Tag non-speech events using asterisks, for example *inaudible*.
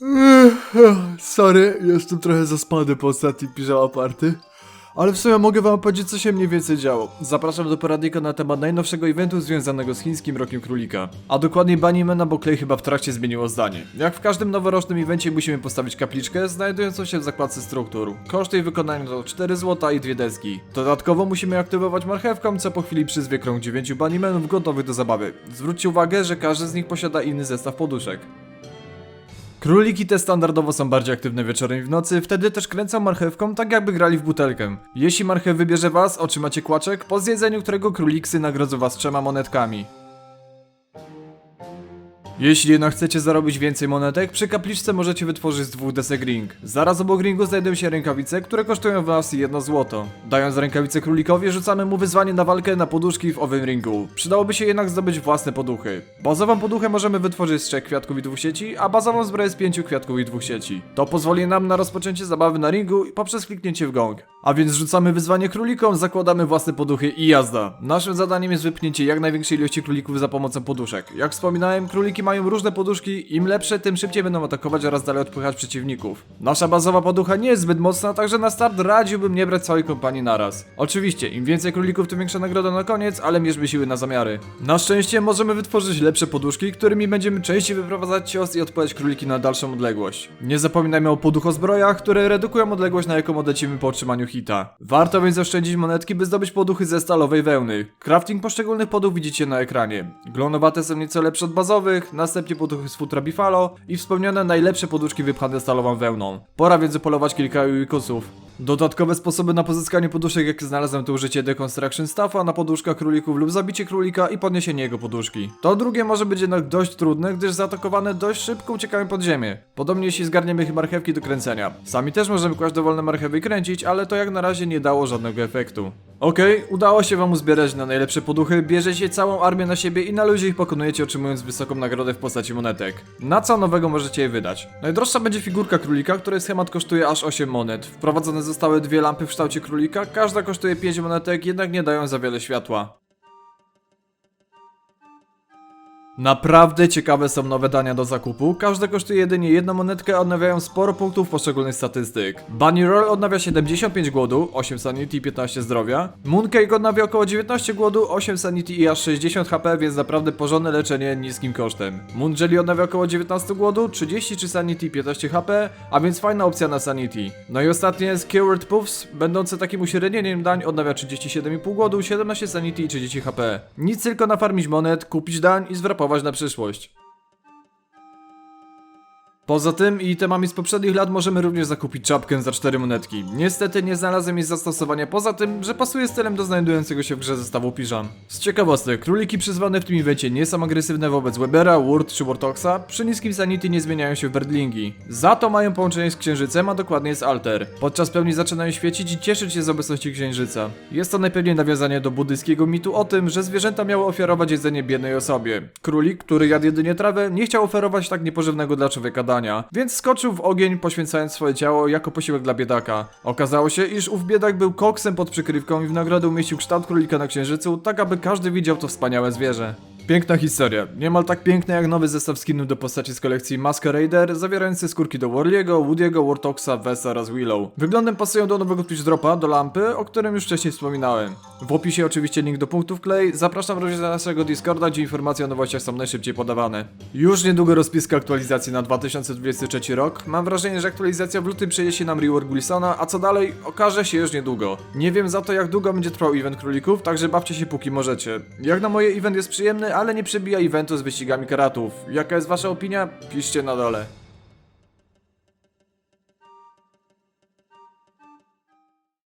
*laughs* Sorry, jestem trochę zaspany po ostatnim piżama party. Ale w sumie mogę wam powiedzieć, co się mniej więcej działo. Zapraszam do poradnika na temat najnowszego eventu związanego z chińskim rokiem królika. A dokładnie Bunnyman, bo Clay chyba w trakcie zmieniło zdanie. Jak w każdym noworocznym evencie musimy postawić kapliczkę znajdującą się w zakładce struktur. Koszt jej wykonania to 4 zł i dwie deski. Dodatkowo musimy aktywować marchewką, co po chwili przyzwie krąg 9 Bunnymanów gotowych do zabawy. Zwróćcie uwagę, że każdy z nich posiada inny zestaw poduszek. Króliki te standardowo są bardziej aktywne wieczorem i w nocy, wtedy też kręcą marchewką tak jakby grali w butelkę. Jeśli marchew wybierze was, otrzymacie kłaczek, po zjedzeniu którego króliksy nagrodzą was trzema monetkami. Jeśli jednak chcecie zarobić więcej monetek, przy kapliczce możecie wytworzyć z dwóch desek ring. Zaraz obok ringu znajdują się rękawice, które kosztują was jedno złoto. Dając rękawice królikowi, rzucamy mu wyzwanie na walkę na poduszki w owym ringu. Przydałoby się jednak zdobyć własne poduchy. Bazową poduchę możemy wytworzyć z trzech kwiatków i dwóch sieci, a bazową zbroję z pięciu kwiatków i dwóch sieci. To pozwoli nam na rozpoczęcie zabawy na ringu poprzez kliknięcie w gong. A więc rzucamy wyzwanie królikom, zakładamy własne poduchy i jazda. Naszym zadaniem jest wypchnięcie jak największej ilości królików za pomocą poduszek. Jak wspominałem, króliki mają różne poduszki, im lepsze, tym szybciej będą atakować oraz dalej odpychać przeciwników. Nasza bazowa poducha nie jest zbyt mocna, także na start radziłbym nie brać całej kompanii naraz. Oczywiście, im więcej królików, tym większa nagroda na koniec, ale mierzmy siły na zamiary. Na szczęście możemy wytworzyć lepsze poduszki, którymi będziemy częściej wyprowadzać cios i odpalać króliki na dalszą odległość. Nie zapominajmy o poduchozbrojach, które redukują odległość, na jaką odlecimy po otrzymaniu hita. Warto więc oszczędzić monetki, by zdobyć poduchy ze stalowej wełny. Crafting poszczególnych poduch widzicie na ekranie. Glonowate są nieco lepsze od bazowych, następnie poduchy z futra Bifalo i wspomniane najlepsze poduszki wypchane stalową wełną. Pora więc upolować kilka uikusów. Dodatkowe sposoby na pozyskanie poduszek, jakie znalazłem, to użycie Deconstruction Staffa na poduszkach królików lub zabicie królika i podniesienie jego poduszki. To drugie może być jednak dość trudne, gdyż zaatakowane dość szybko uciekają pod ziemię. Podobnie jeśli zgarniemy marchewki do kręcenia. Sami też możemy kłaść dowolne marchewy i kręcić, ale to jak na razie nie dało żadnego efektu. Okej, udało się wam uzbierać na najlepsze poduchy, bierzecie całą armię na siebie i na luzie ich pokonujecie otrzymując wysoką nagrodę w postaci monetek. Na co nowego możecie je wydać? Najdroższa będzie figurka królika, której schemat kosztuje aż 8 monet. Wprowadzone zostały dwie lampy w kształcie królika, każda kosztuje 5 monetek, jednak nie dają za wiele światła. Naprawdę ciekawe są nowe dania do zakupu. Każde kosztuje jedynie jedną monetkę, odnawiają sporo punktów poszczególnych statystyk. Bunny Roll odnawia 75 głodu, 8 sanity i 15 zdrowia. Mooncake odnawia około 19 głodu, 8 sanity i aż 60 HP, więc naprawdę porządne leczenie niskim kosztem. Moon Jelly odnawia około 19 głodu, 33 sanity i 15 HP, a więc fajna opcja na sanity. No i ostatnie Skewered Puffs, będące takim uśrednieniem dań, odnawia 37,5 głodu, 17 sanity i 30 HP. Nic tylko nafarmić monet, kupić dań i zwrapować na przyszłość. Poza tym i temami z poprzednich lat możemy również zakupić czapkę za 4 monetki. Niestety nie znalazłem jej zastosowania poza tym, że pasuje stylem do znajdującego się w grze zestawu piżam. Z ciekawostek, króliki przyzwane w tym evencie nie są agresywne wobec Webera, Wurt czy Wartoxa, przy niskim sanity nie zmieniają się w Berdlingi. Za to mają połączenie z księżycem, a dokładnie z Alter. Podczas pełni zaczynają świecić i cieszyć się z obecności księżyca. Jest to najpewniej nawiązanie do buddyjskiego mitu o tym, że zwierzęta miały ofiarować jedzenie biednej osobie. Królik, który jadł jedynie trawę, nie chciał oferować tak niepożywnego dla człowieka dania, więc skoczył w ogień, poświęcając swoje ciało jako posiłek dla biedaka. Okazało się, iż ów biedak był koksem pod przykrywką i w nagrodę umieścił kształt królika na księżycu, tak aby każdy widział to wspaniałe zwierzę. Piękna historia. Niemal tak piękna jak nowy zestaw skinów do postaci z kolekcji Masquerader, zawierający skórki do Warliego, Woody'ego, Wartoxa, Vesa oraz Willow. Wyglądem pasują do nowego Twitch Dropa, do lampy, o którym już wcześniej wspominałem. W opisie oczywiście link do punktów Clay, zapraszam również na naszego Discorda, gdzie informacje o nowościach są najszybciej podawane. Już niedługo rozpiska aktualizacji na 2023 rok. Mam wrażenie, że aktualizacja w lutym przyniesie nam rework Wilsona, a co dalej okaże się już niedługo. Nie wiem za to jak długo będzie trwał event królików, także bawcie się póki możecie. Jak na moje event jest przyjemny, ale nie przebija eventu z wyścigami karatów. Jaka jest wasza opinia? Piszcie na dole.